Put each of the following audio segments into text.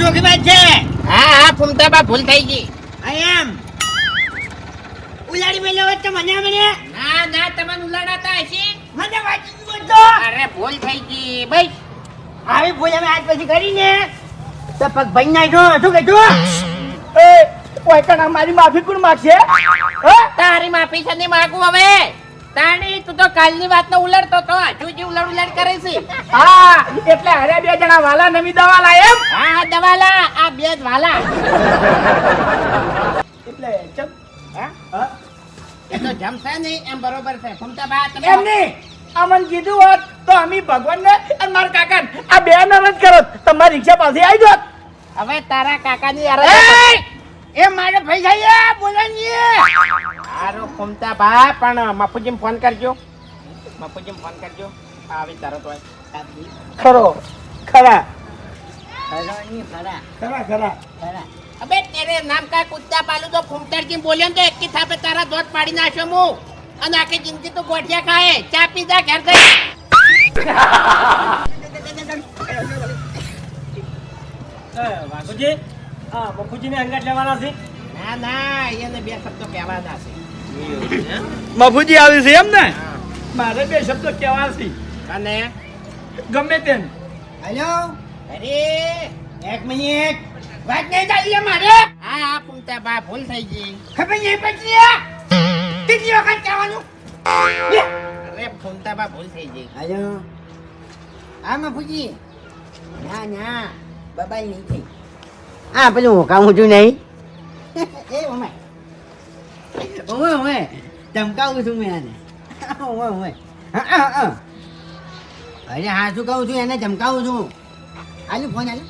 જોગીબાઈ છે. હા હા ફૂમતાબા ભૂલ થઈ ગઈ. આઈ એમ. ઉલાડી મેલો તો મને મને. ના ના તમને ઉલાડાતા હશે. મને વાંચી બોલતો અરે ભૂલ થઈ ગઈ. ભાઈ આવી ભૂલ અમે આજ પછી કરીને તો પગ ભાઈ નાખ્યો. શું કીધું એ ઓય કણા મારી માફી કોણ માગશે? હે? તારી માફી છે ને માગું હવે. તાણી તું તો કાલની વાતનો ઉલડતો તો હજુ જે ઉલડ ઉલાડ કરે છે. હા એટલે અરે બે જણા વાલા નવી દવાલા એમ? હા હા દવાલા આ બે જ વાલા. એટલે ચમ હા? એ તો જમશે નહીં એમ બરોબર છે. ફૂમતાબા તમે એમ નહીં. અમન કીધું હોત તો અમી ભગવાન ને અને મારા કાકા આ બે ન જ કરો તમારી રિક્ષા પાસે આવી જોત. હવે તારા કાકાની અરજ એ! મારે ભાઈ જાય બોલવાની હારો ભા પણ મફુજીને ફોન કરજો. મફુજીને ફોન કરજો. આવી તરત હોય. ખરો. ખરા. ફરા ખરા. ખરા ફરા અબે તેરે નામ કા કુત્તા પાલુ તો ફૂમતાજી બોલ્યો ને તો એકી થાપે તારા દોત પાડી નાખ્યો હું અને આખી જિંદગી તો ગોઠિયા ખાય. ચા પીધા ઘેર ગઈ વાઘુજી? હા બાપુજી ને અંગાટ લેવાના છે? ના ના એને બે શબ્દો કહેવાના છે. મફુજી આવી છે એમ ને? મારે બે શબ્દો કહેવા છે. અને? ગમે તેમ. હેલો? અરે એક મિનિટ. વાત નહીં ચાલી મારે? હા હા ફૂમતા બા ભૂલ થઈ ગઈ. ખબર નહીં પછી ત્રીજી વખત કહેવાનું? અરે ફૂમતા બા ભૂલ થઈ ગઈ. હેલો. હા મફુજી. ના ના બબાઈ નહીં થઈ. હા પેલું કામ છું નહીં? એ ઓમે ઓમે ઓમે ધમકાવું છું મેં આને હા હા અરે હા શું કહું છું એને ધમકાવું છું આલુ ફોન આલુ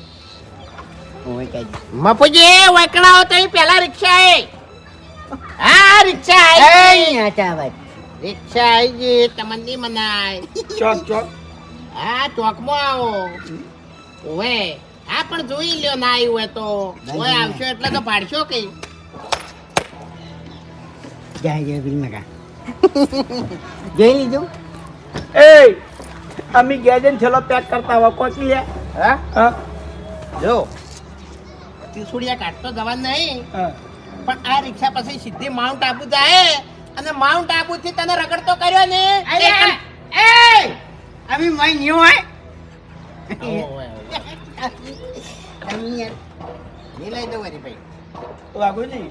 ઓય કઈ મપુજી વકડાઓ તો પેલા રિક્ષા આવી હા રિક્ષા એ આવી આટા વાત રિક્ષા આવી ગઈ તમને નહીં મનાય ચોક ચોક હા ચોકમાં આવો ઓવે હા પણ જોઈ લ્યો ના આવ્યું હોય તો ઓય આવશો એટલે તો પાડશો કે જાય જાય ફિલ્મ કા જોઈ લીધું? એ અમી ગેજન છેલ્લો પેક કરતા હોય કોચ લે હા? હા. જો ત્રિશુળિયા કાઢતો જવાનું નહીં. હા. પણ આ રિક્ષા પછી સીધી માઉન્ટ આબુ જાય અને માઉન્ટ આબુ થી તને રગડતો કર્યો ને? અરે એ અભી મય ન્યુ હોય. અમી લઈ દઉં વળી ભાઈ. વાઘુજી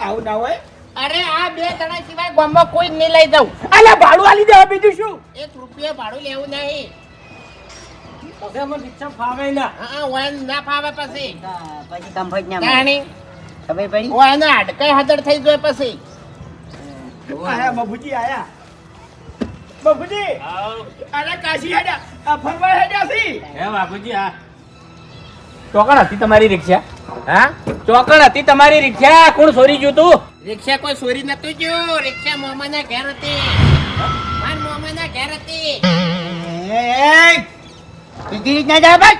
આવું ના હોય? અરે આ બે જણા સિવાય ગામમાં કોઈ જ નહીં લઈ દઉં અલ્યા ભાડું આલી દેવા બીજું શું? એક રૂપિયા ભાડું લેવું નહીં. પછી અમે રિક્ષા ફાવે ના. હા વાન ના ફાવે પછી. પછી કમ્ફર્ટ ના જાણી. ખબર પડી? વાન અડકાઈ હાજર થઈ જાય પછી. આયા બાબુજી આયા. બાબુજી! અરે કાશી હેડ્યા. આ ફરવા હેડ્યા છી હે બાપુજી હા. ચોકડ હતી તમારી રિક્ષા? હા? ચોકડ હતી તમારી રિક્ષા? કોણ સોરી ગયું તું? રિક્ષા કોઈ ચોરી નતું જો રિક્ષા મોમાના ઘેર હતી. માર મોમાના ઘેર હતી. એ બીજી રીત ના જાય બસ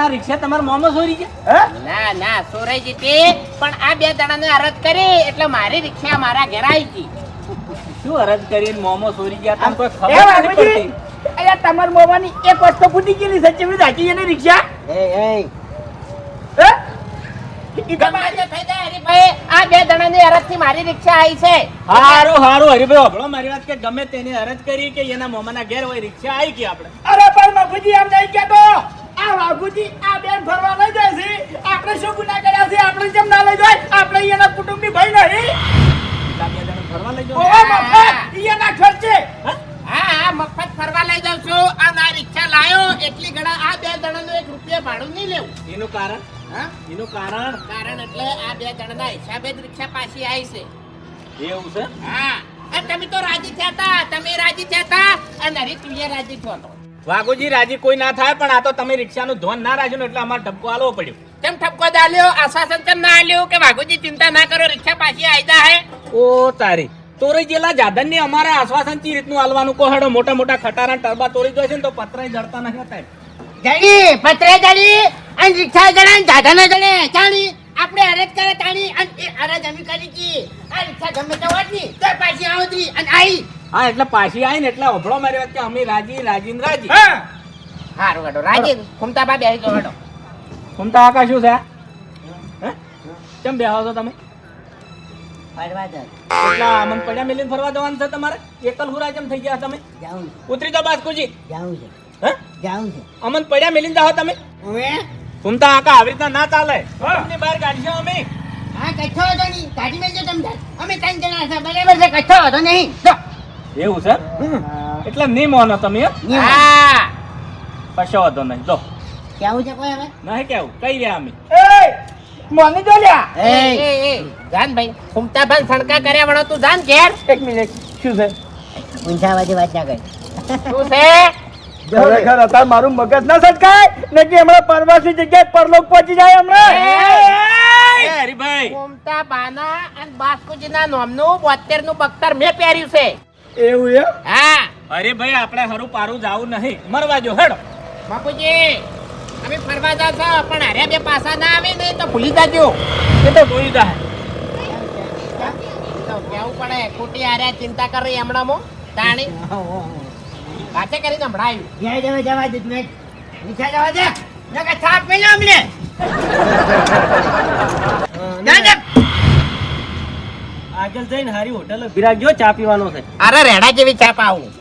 આ રિક્ષા તમાર મોમો ચોરી ગયા ના ના ના ચોરાઈ તે પણ આ બે જણાને અરજ કરી એટલે મારી રિક્ષા મારા ઘેર આવી ગઈ. શું અરજ કરીને મોમો ચોરી ગયા? તમને કોઈ ખબર નથી પડતી. અરે તમાર મોમાની એક વસ્તુ ફૂટી ગયેલી સચ્ચી સાચી છે ને રિક્ષા? એ એ હે ઈ ગમે તમારી તે થઈ જાય હરીભાઈ આ બે જણાની અરજથી મારી રિક્ષા આવી છે. હારું હારું હરીભાઈ હોભળો મારી વાત કે ગમે તેની અરજ કરી કે એના મોમાના ઘેર હોય રિક્ષા આવી ગઈ આપણે. અરે પણ બાપુજી એમ નહીં કહેતો. આ બાપુજી આ બેન ફરવા લઈ જાય છે. આપણે શું ગુના કર્યા છે? આપણે કેમ ના લઈ જાય? આપણે એના કુટુંબી ભાઈ નહીં. એટલા બે જણા ફરવા લઈ જાઓ. ઓવા મફત! એના ખર્ચે. હા? હા મફત ફરવા લઈ જાવ છું. અને આ રિક્ષા લાયો એટલી ઘણા આ બે જણાનું એક રૂપિયા ભાડું નહીં લેવું. એનું કારણ? હા? એનું કારણ? કારણ એટલે આ બે જણના હિસાબે જ રિક્ષા પાછી આવી છે. એવું છે? હા. તમે તો રાજી થયા હતા. તમે રાજી થયા હતા. અને હરી તું રાજી થયો હતો વાઘુજી રાજી કોઈ ના થાય પણ આ તો તમે રિક્ષાનું ધોન ના રાખ્યું એટલે અમારે ઠપકો આલવો પડ્યો. કેમ ઠપકો દાલ્યો આશ્વાસન કેમ ના આલ્યો કે વાઘુજી ચિંતા ના કરો રિક્ષા પાછી આવી હે? ઓ તારી. તોરી જેલા જાદનની અમારે આશ્વાસન ચી રીતનું આલવાનું કહો હેડો. મોટા મોટા ખટારા ટરબા ગયો છે ને તો પતરાય જડતા નહીં હતા જડી પત્રે જડી અને રિક્ષા જડે દાદા ના જડે ચાણી આપણે અરજ કરે તાણી અને એ અરજ અમે કરી કી. આ રિક્ષા ગમે તો હોત તો પાછી આવતી અને આઈ. હા એટલે પાછી આવી ને એટલે અભળો મારી વાત કે અમે રાજી રાજી ને રાજી. હા. હારું હેડો રાજી? ઘૂમતા બા બેસી ગયો હેડો ઘૂમતા આકા શું છે? હે? કેમ બેહો છો તમે? ફરવા જાવ એટલા મન પડ્યા મેલીને ફરવા જવાનું છે તમારે? એકલ હુરા કેમ થઈ ગયા તમે? જાઉં. ઉતરી જાઓ બાસ્કુજી જાઉં છે. હે? જાઉં છે. અમન પડ્યા મેલીને જાઓ તમે? હવે? ઘૂમતા આકા આવી રીતના ના ચાલે. તમને બહાર કાઢશો અમે. હા કઠો હતો નહીં. કાઢી મેલજો તમે અમે ત્રણ જણા છે બરાબર છે કઠો હતો નહીં. એવું છે? એટલે નહીં મોનો તમે. હા? કશો હતો નહીં. જો. કેવું છે કોઈ હવે? નહીં કેવું. કઈ રહ્યા અમે? મને જો લ્યા. એ એ જાન ભાઈ ફૂમતા ભાઈ સણકા કર્યા વળો તું જાન ઘેર. એક મિનિટ. શું છે? ઊંચા વાત ના કરી. શું છે? ખરેખર હતા મારું મગજ ના સટકાય નકી હમણાં પરવાસી જગ્યાએ પરલોક પહોંચી જાય હમણાં? હરીભાઈ. ફૂમતા બાના અને બાસ્કુજીના નામનું બોતેરનું બખ્તર મેં પહેર્યું છે. એવું હા. અરે ભાઈ આપણે હરું પારું જાવું નહીં. મરવા જો હેડો. બાપુજી અમે ફરવા છો પણ અરે બે પાસા ના આવે ને તો ભૂલી જાજો. એ તો જોઈ જાય. કેવું પડે ખોટી આર્યા ચિંતા કરી હમણાં મો તાણી? વાતે કરીને સંભળાયું. જય જવા જવા દે મેં એક. નીચે જવા દે. નકર થાપ મેલ્યો અમને. ના, ના. આગળ જઈને હારી હોટલ વિરાગ જો ચા પીવાનો છે. અરે રેડા જેવી ચા આવું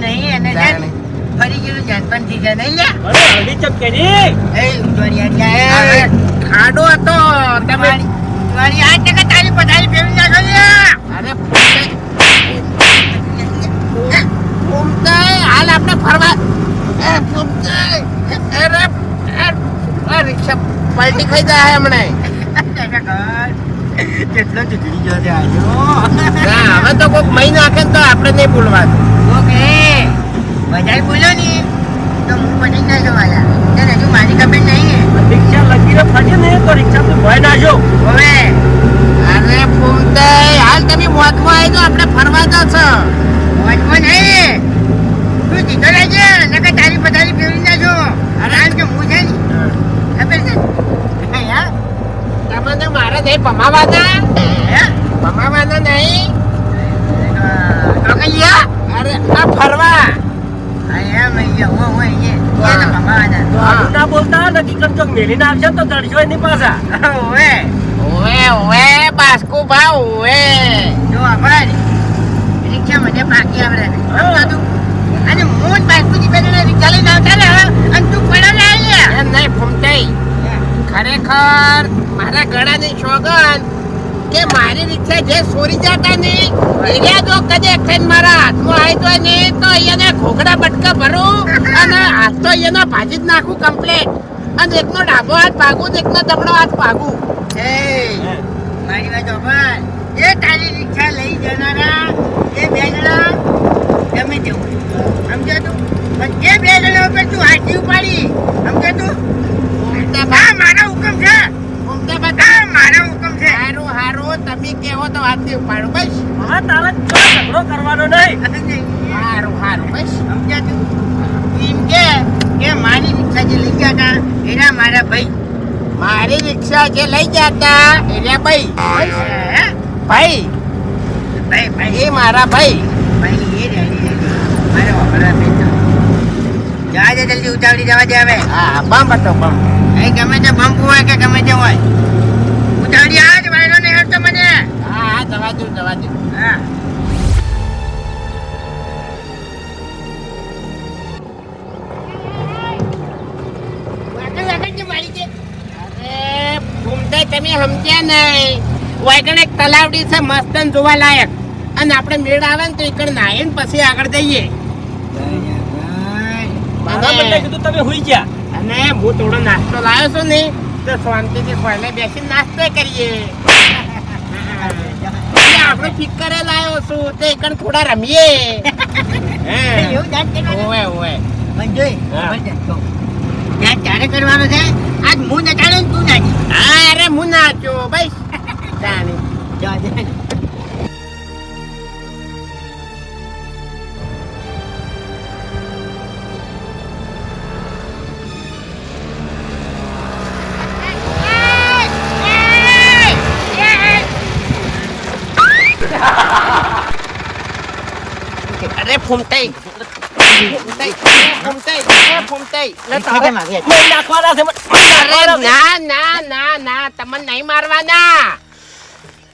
બિહાર મોટું નહીં અને ફરી ગયેલું જાનપણ થઈ જાય નહીં લ્યા. અરે હળદી એ ઉજવણી ખાડો હતો. તમે તમારી તમારી ટકા તારી પથારી ફેરવી નાખો અરે ફૂમતાઈ, હાલ આપણે ફરવા. એ ફૂમતાઈ, અરે અરે, આ રિક્ષા પલટી ખાઈ જાય હમણે. કેટલો ચૂંટણી ગયો છે હવે તો કોઈક મહી નાખે ને તો આપણે નહીં બોલવાનું. ઓકે વધારે બોલ્યો ને. તો હું પડી ના જવાના તને હજુ મારી ખબર નહીં રિક્ષા લગીને ફાટે ને તો રિક્ષા તો ભય નાખજો હવે અરે ફૂમતાઈ, હાલ તમે મોતમાં આવી તો આપણે ફરવા જાઓ છો વાંચવો નહીં તું જીતો રહેજે નકર તારી પથારી ફેરવી નાખો કારણ કે હું છે ને ખબર છે હા તમને મારે નહીં ભમાવાના હે ભમાવાના નહીં રોકલિયા અરે આ ફરવા અહીંયા મૈયા હો હો અહીંયા એને ભમાવાના આવું ના બોલતા કરજો મેલીને આવશે તો દડશો એની પાછા. ઓવે ઓવે ઓવે બાસ્કુ ભા ઓવે જો આભાર રિક્ષા મને પાકી આવડે. સમજાતું અને હું જ બાઈકુજી બેને રિક્ષા લઈને આવતા ને અને તું પડ્યો ને અહીંયા એમ નહીં ફૂમતાઈ ખરેખર મારા ગળાની સોગન કે મારી રિક્ષા જે સોરી જતા ને એરિયા જો કદે થઈને મારા હાથમાં આવી તો ને તો અહીંયા ઘોઘડા બટકા ભરું અને હાથ તો અહીંયાના ભાજી જ નાખું કમ્પ્લેટ અને એકનો ડાબો હાથ ભાગું ને એકનો જમણો હાથ ભાગું. એ મારી વાત સાંભળ. એ તારી રિક્ષા લઈ જનારા એ બે જણા ગમે તેવું સમજો તું? પણ એ બે જણા ઉપર તું હાથી ઉપાડી સમજો તું? આ મારા હુકમ છે. આ હુકમ છે. હારો હારો તમે કહેવો તો હાથ ઉપાડો બસ. હા તારે ઝઘડો કરવાનો નહીં. હારું હારું બસ. સમજ્યા તું? એમ કે કે મારી રિક્ષા જે લઈ ગયા હતા એના મારા ભાઈ. મારી રિક્ષા જે લઈ ગયા એરિયા ભાઈ. હે? ભાઈ. ભાઈ ભાઈ. એ મારા ભાઈ. ભાઈ એ મારે વાપરવા બેઠો જવા દે જલ્દી ઉતાવળી જવા દે હવે. હા બમ હતો બમ. એ ગમે તે બમ હોય કે ગમે તે હોય. ઉતાવળી આ જ વાયરો ને હેડતો મને. હા હા જવા દઉં જવા દઉં તમે સમજ્યા નહીં એક તલાવડી છે મસ્ત જોવા લાયક. અને આપણે મેળ આવે ને તો એકડ નાહીને પછી આગળ જઈએ. મારા બદલે કીધું તમે હુઈ ગયા. અને હું થોડો નાસ્તો લાવ્યો છું ને તો શાંતિથી સોયલે બેસીને નાસ્તો કરીએ. આપણે ફિકરે લાવ્યો છું તો એકડ થોડા રમીએ. ઓવે ઓવે. જો. ત્યાં કરવાનું છે આજ હું નચાડે તું કેમ મને નાખવાના છે. અરે છે. ના ના ના ના તમને નહીં મારવાના.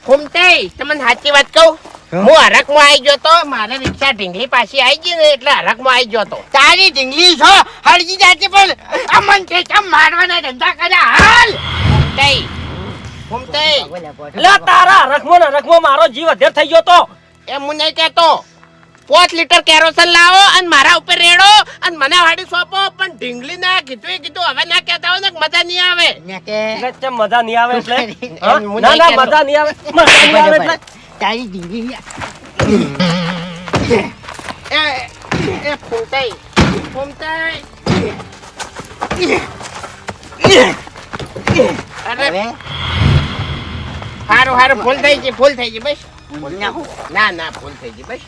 ફૂમતાઈ તમને સાચી વાત કહું? હા? હું હરકમાં આવી ગયો તો મારે રિક્ષા ઢીંગલી પાછી આવી ગઈ ને એટલે હરકમાં આવી ગયો તો. તારી ઢીંગલી છો? હળજી જાતી પણ અમન છે કેમ મારવાના ધંધા કર્યા હાલ! એટલે તારા રખમો ને રખમો મારો જીવ અધેર થઈ ગયો તો. એમ હું નહીં કહેતો. પાંચ લીટર કેરોસન લાવો અને મારા ઉપર રેડો અને મને વાડી સોંપો. પણ ઢીંગલી ના કીધું એ કીધું હવે ના કહેતા હોય ને મજા નહીં આવે. એટલે મજા નહીં આવે એટલે? ના ના મજા નહીં આવે. મજા નહીં આવે એટલે? તારી ઢીંગલી એ એ ફૂમતાઈ ફૂમતાઈ. અરે. હારું હારું ફૂલ થઈ ગઈ ફૂલ થઈ ગઈ બસ. ના હું. ના ના ભૂલ થઈ ગઈ બસ.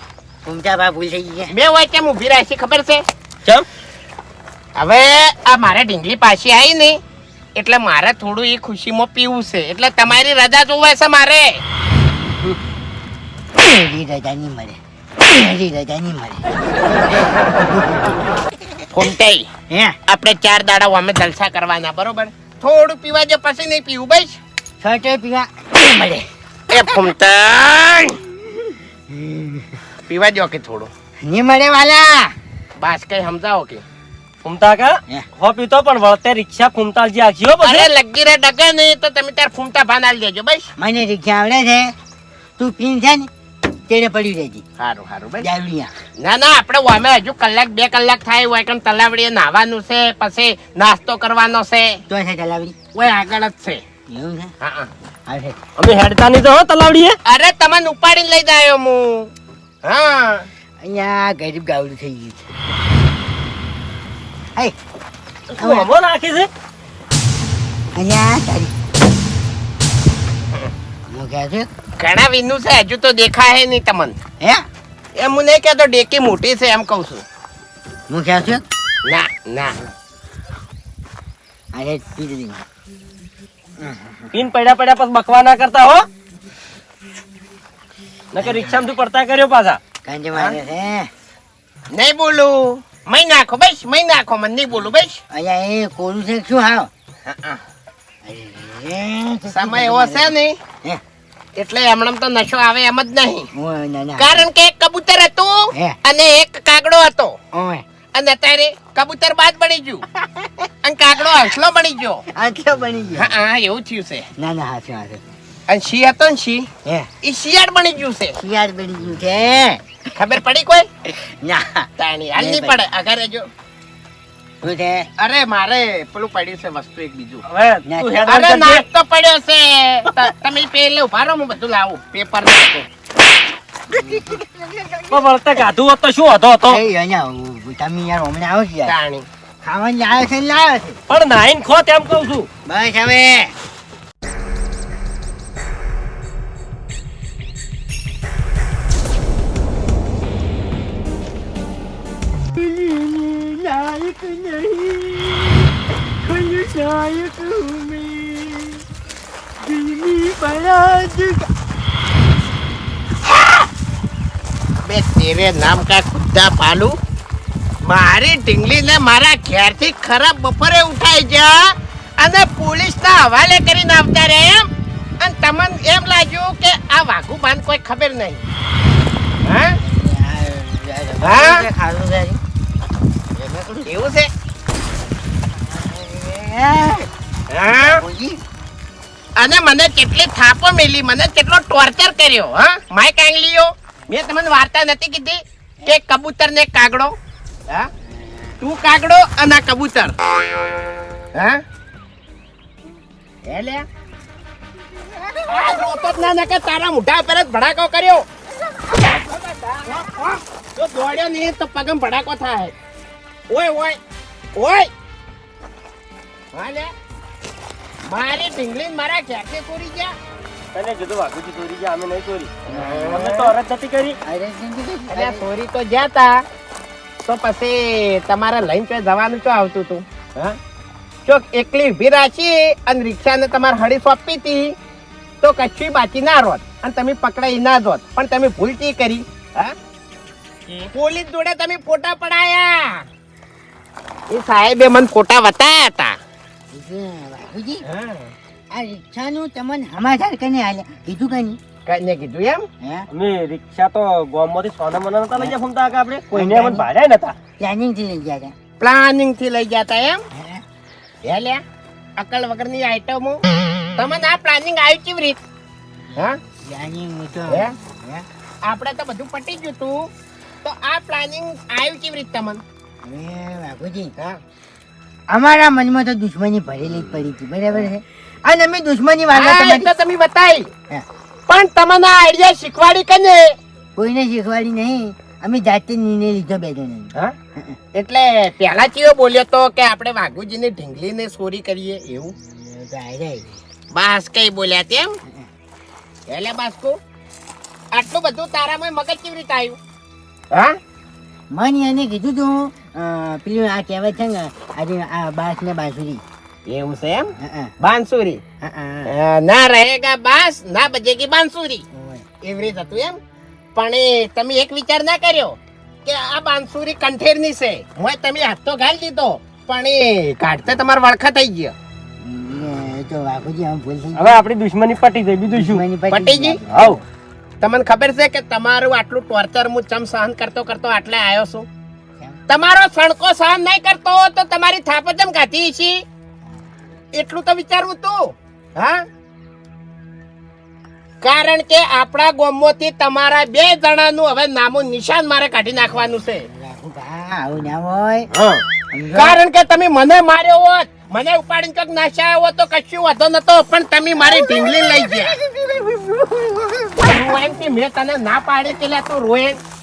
ઊંચા બા ભૂલ થઈ ગયા બે હોય કેમ ઊભી રાખી ખબર છે? ચમ? હવે આ મારે ઢીંગલી પાછી આવી ને એટલે મારે થોડું એ ખુશીમાં પીવું છે. એટલે તમારી રજા જોવે છે મારે. મારી રજા નહીં મળે. મારી રજા નહીં મળે. ફૂમતાઈ હે? આપણે ચાર દાડા અમે જલસા કરવાના બરોબર? થોડું પીવા જો પછી નહીં પીવું બસ. છોટે પીવા. મળે એ ફૂમતાઈ! પીવા દો કે થોડું. નહીં મળે વાલા. બાસ કઈ સમજાવો કે. ફૂમતા કા? હો. પીતો પણ વળતે રિક્ષા ફૂમતાલજી આખીઓ હો અરે લગી રે ડગે નહીં તો તમે તાર ફૂમતા ભાનાલ આલી દેજો બસ. મને રિક્ષા આવડે છે. તું પીન છે ને તેડે પડી રહેજી. સારું સારું બસ. જાવડિયા ના ના આપણે વામે હજુ કલાક બે કલાક થાય હોય કેમ તલાવડીએ નાવાનું છે પછી નાસ્તો કરવાનો છે. તો છે તલાવડી. ઓય આગળ જ છે. એવું છે? હા હા. અમે હેડતા નહીં તો હો તલાવડીએ. અરે તમને ઉપાડીને લઈ જાય હું. હા. અહીંયા ગરીબ ગાવડું થઈ ગયું છે. હે તું હમો છે? અહીંયા તારી. હું કહે છે. ઘણા વિનું છે હજુ તો દેખાય નહીં તમને. હે? એમ હું નહીં કહેતો ડેકી મોટી છે એમ કહું છું. હું કહે છું? ના ના. અરે પીન પડ્યા પડ્યા પછી બકવા ના કરતા હો. નકર રિક્ષામાં તું પડતા કર્યો પાછા. કાંજે મારે છે? નહીં બોલું. મય નાખો બસ મય નાખો મને નહીં બોલું બસ. અહીંયા એ કોરું છે શું હાવ? સમય એવો છે ને એટલે હમણાં તો નશો આવે એમ જ નહીં. હું ના, ના. કારણ કે એક કબૂતર હતું અને એક કાગડો હતો. અને અત્યારે કબૂતર બાદ બની ગયું. અને કાગડો હસલો બની ગયો. આટલો બની ગયો. હા હા એવું થયું છે. ના ના હાચું હાચું અને સિંહ હતો ને સિંહ હે. એ શિયાળ બની ગયું છે. શિયાળ બની ગયું છે. ખબર પડી કોઈ? ના. તાણી હાલ નહીં પડે અગર જો. અરે મારે પેલું પડ્યું છે વસ્તુ એક બીજું. અરે નાસ્તો પડ્યો છે. તમે પેલે ઊભા રહો હું બધું લાવું. પેપર નાખું. પણ વળતે ગાધું હોત તો શું હતો હતો? એ અહીંયા ઉ- તમે યાર હમણાં આવો છો તાણી. ખાવાનું લાવે છે ને છે? પણ નાઈન ખો તેમ કહું છું. બસ હવે. નહીં કોઈ બરાત બે તેરે નામ કા ખુદ્દા પાલુ મારી ઢીંગલીને મારા ઘેરથી ખરાબ બપોરે ઉઠાઈ જા અને પોલીસ ના હવાલે કરીને આવતા રહે એમ. અને તમને એમ લાગ્યું કે આ વાઘુ બાન કોઈ ખબર નહીં. હા? હા? એવું છે? અને મને કેટલી થાપો મેલી મને કેટલો ટોર્ચર કર્યો હા? માય કાંગલીઓ મેં તમને વાર્તા નથી કીધી કે કબૂતર ને કાગડો હા? તું કાગડો અને કબૂતર હા? હે લે રોતો જ ના નકે તારા મોઢા પર જ ભડાકો કર્યો. દોડ્યો નહીં તો પગમ ભડાકો થાય. ઓય ઓય ઓય. હાલે મારી ઢીંગલી મારા ઘેરથી ચોરી ગયા. તને કીધું વાઘુજી ચોરી ગયા અમે નહીં ચોરી. અમે તો અરજ નથી કરી. અરે ચોરી તો ગયા તા. તો પછી તમારે લઈને ક્યાં જવાનું ચો આવતું તું? હા? ચોક એકલી ઊભી રાખી અને રિક્ષાને તમારે હળી સોંપી હતી તો કચ્છી બાકી ના રોત. અને તમે પકડાઈ ના જોત. પણ તમે ભૂલ કી કરી. હા? પોલીસ જોડે તમે ફોટા પડાયા. એ સાહેબે મને ફોટા બતાયા હતા. બાપુજી આ રિક્ષાનું તમને સમાચાર કને હાલે કીધું કઈ કઈને કીધું એમ? હે? અમે રિક્ષા તો ગામમાંથી સોના મના નતા લઈ ગયા ફમતા કે આપણે. કોઈને મને ભાડે નતા. પ્લાનિંગથી લઈ ગયા હતા. પ્લાનિંગથી લઈ જતા એમ? હે? લે અકલ વગરની આઈટમો તમને આ પ્લાનિંગ આવ્યું કેવી રીત? હા? પ્લાનિંગ તો હે? હે? આપણે તો બધું પટી ગયું તું. તો આ પ્લાનિંગ આવ્યું કેવી રીત તમને? હવે બાપુજી હા અમારા મનમાં તો દુશ્મની ભરેલી જ પડી હતી બરાબર છે? અને અમે દુશ્મની વાળા તો તમે બતાવી પણ તમને આઈડિયા શીખવાડી કને કોઈને શીખવાડી નહીં અમે જાતે નિર્ણય લીધો બે નહીં એટલે પહેલા ચિયો બોલ્યો તો કે આપણે વાઘુજીને ઢીંગલીને સોરી કરીએ એવું? બાસ કઈ બોલ્યા તેમ એટલે બાસ્કુ આટલું બધું તારામાં મગજ કેવી રીતે આવ્યું? હા? મને એને કીધું તું પેલું આ કહેવાય છે ને આજે આ બાસ ને બાંસુરી. એવું છે એમ? બાંસુરી? ના રહેગા બાસ ના બજેગી બાંસુરી. રીત હતું એમ? પણ એ તમે એક વિચાર ના કર્યો કે આ બાંસુરી કંઠેરની છે. હું તમે હાથ તો ઘાલ દીધો પણ એ કાઢતા તમારો વળખા થઈ ગયો. હવે આપણી દુશ્મની પટી ગઈ બીજું શું? પટી ગઈ? હાવ તમને ખબર છે કે તમારું આટલું ટોર્ચર હું ચમ સહન કરતો કરતો આટલે આવ્યો છું? તમારો સણકો સહન નહીં કરતો તો તમારી થાપ ચમ ગાતી છે? એટલું તો વિચારવું તું હા? કારણ કે આપણા ગોમોથી તમારા બે જણાનું હવે નામું નિશાન મારે કાઢી નાખવાનું છે? કારણ કે તમે મને માર્યો હોત મને ઉપાડીને ચોક નાશ્યા હોત તો કશું વાંધો નતો પણ તમે મારી ઢીંગલી લઈ ગયા. મેં તને ના પાડી કે તું રોએન હા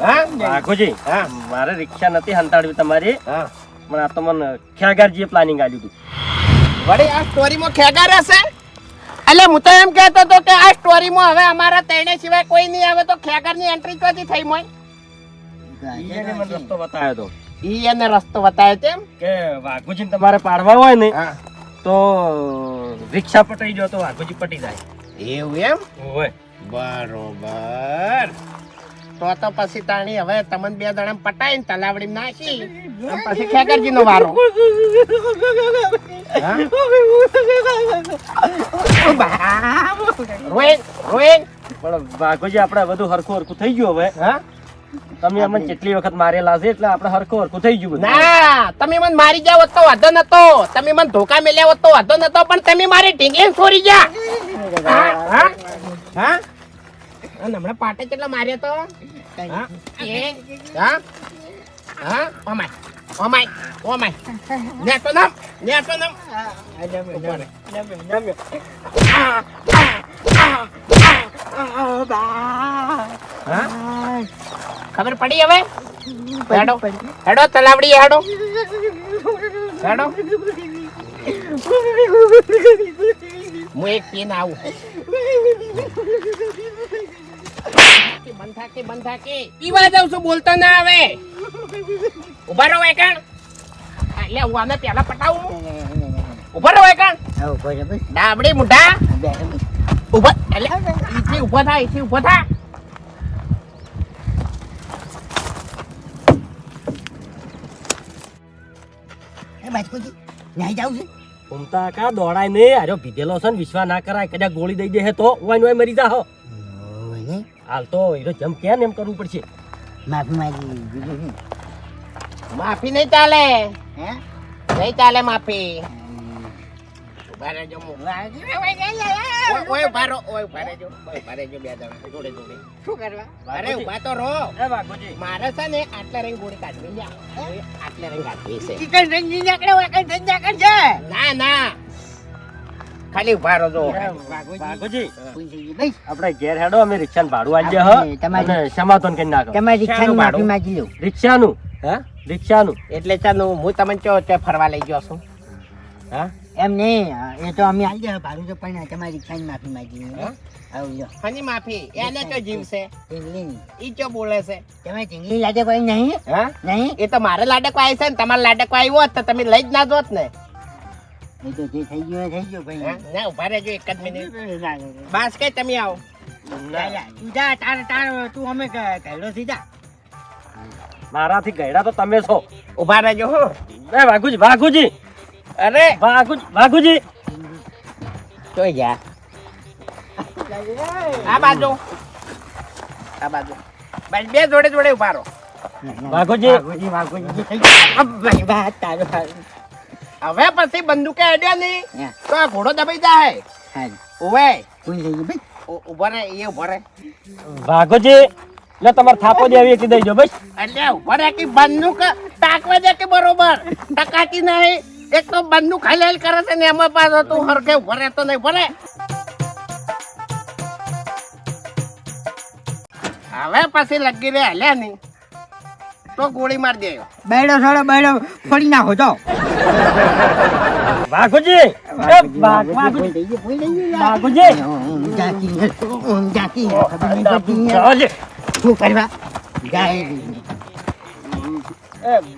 વાઘુજી હા. મારે રિક્ષા નથી હંતાડવી તમારી. હા. પણ આ તો મને ખ્યાગારજીએ પ્લાનિંગ આલ્યું હતું વળી આ સ્ટોરીમાં ખેગાર હશે? એટલે હું તો એમ કહેતો હતો કે આ સ્ટોરીમાં હવે અમારા તેણે સિવાય કોઈ નહીં આવે તો ખેગારની એન્ટ્રી ક્યાંથી થઈ મોય? એને મને રસ્તો બતાવ્યો હતો ઈ એને રસ્તો બતાવે તેમ કે વાઘુજીને તમારે પાડવા હોય ને હા. તો રિક્ષા પટાઈ ગયો તો વાઘુજી પટી જાય. એવું એમ? હોય. બરોબર. તો તો પછી તાણી હવે તમને બે જણા પટાઈને તલાવડી નાખી. પછી ખેકરજી નો વારો પણ આપણે બધું હરખું હરખું થઈ ગયું હવે. હા? તમે અમને કેટલી વખત મારેલા છે એટલે આપણે હરખું હરખું થઈ ગયું ના તમે મને મારી જાવ તો વાંધો નતો. તમે મને ધોકા મેલ્યા હોત તો વાંધો નતો પણ તમે મારી ઢીંગલી છોરી હા? હા? હા? અને હમણાં પાટે કેટલા માર્યો તો? હા? હા? હા? ઓમાય. My oh my. માય નામ? નેટો નામ? ઊભો રહે. હા? ખબર પડી હવે? હેડો. હેડો તલાવડી હેડો. હેડો. હું એક પીને આવું. બંધ થાકી બંધ ઈ વાત જાઉં છું બોલતો ના આવે? ઊભા રહો એકણ એટલે હું આને પેલા પટાવું. ઊભા રહો એકણ ડાબડી મુઢા. ઊભા એટલે ઈથી ઊભા થા ઈથી ઊભા થા. એ ન્યાય જાવ છે. ઘૂમતા કા દોડાય ને આજો ભીધેલો છે ને વિશ્વાસ ના કરાય કદાચ ગોળી દઈ દે તો ઓય મરી જા હો હાલ તો હીરો જેમ કે એમ કરવું પડશે. માફી માંગી બીજું માફી નહીં ચાલે હે? નહીં ચાલે માફી. ઊભા રહેજો. ઓય, ઓય ઊભા રહો ઓય ઊભા રહેજો. ઊભા રહેજો બે જણા જોડે જોડે. શું કરવા? અરે ઊભા તો રહો. એ મારે છે ને આટલા રંગ ગોળી કાઢવી લ્યા આટલા રંગ કાઢવી છે. ચિકન રંગી નીકળે વાકઈ થઈ છે ના ના. ખાલી ઊભા રહો જો આપણે ઘેર હેડો અમે રિક્ષાનું ભાડું આજે હો. તમારી- સમાધાન કરી નાખો. તમારે રિક્ષા નું માફી ભાડું? માંગી લો. રિક્ષાનું હા? રિક્ષાનું. એટલે ચાલો હું તમને ચો તે ફરવા લઈ ગયો છું? હા? એમ નહીં એ તો અમે આવી જાય ભાડું તો પણ તમારી ઈચ્છાની માફી માંગી લો. હા? આવું લો હની માફી? એને તો જીવ છે. ઢીંગલી ઈ ચો બોલે છે? તમે ઢીંગલી નહીં? હા? નહીં? એ તો મારે લાડક આવી છે ને તમારે લાડક આવ્યો હોત તો તમે લઈ જ ના જોત ને. એ તો જે થઈ ગયો થઈ ગયો ભાઈ. ના ઊભા રહેજો એક જ મિનિટ. બાસ કે તમે આવો. જા તાર તાર તું અમે કહેલો સીધા મારાથી ગયડા તો તમે છો. ઊભા રહેજો હો. એ વાઘુજી વાઘુજી. અરે. વાઘુજી વાઘુજી. તો ગયા આ બાજુ. આ બાજુ. બસ બે જોડે જોડે ઊભા રહો. વાઘોજી. વાઘોજી વાઘોજી થઈ ગયો. તારો હવે પછી બંદૂકે અડ્યો નહીં. તો આ ઘોડો દબાઈ જાય ઓવે ઊભો રહે એ ઊભો રહે. વાઘોજી લે તમારે થાપો દેવી એકલી દઈ જો બસ એટલે ઊભો રહે કે બંદૂક તાકવા દે કે બરોબર? ટકાતી નહીં. એક તો બંદૂક હલેલ કરે છે ને એમાં પાછો તું હરખે ઊભો રહેતો નહીં. ભરે હવે પછી લગી રે હલ્યા નહીં. તો ગોળી માર દે. બેડો સડો બેડો ફળી નાખો તો વાઘુજી એ વાઘોજી. વાઘોજી. શું કરવા? જાય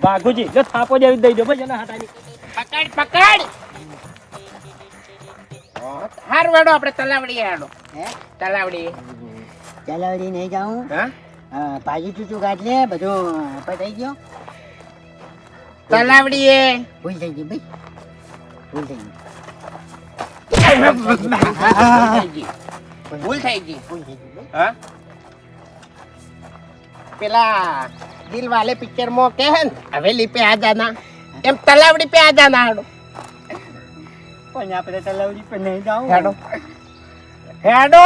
વાઘોજી લે થાપો દેવી દઈ દો બસ એના પકડ પકડ. હાર વેડો આપણે તલાવડી હેડો હે? તલાવડી. તલાવડી નહીં જાઉં. હા, ભાજી ચૂચું કાઢલે બધું પતાઈ ગયો. તલાવડીએ ભૂલ થઈ ગઈ ભાઈ. ભૂલ થઈ ગઈ. પેલા દિલ વાલે પિક્ચરમાં કે હે? હવેલી પે આ એમ તલાવડી પે આ જાના પણ આપણે તલાવડી પર નહીં જાવ હેડો.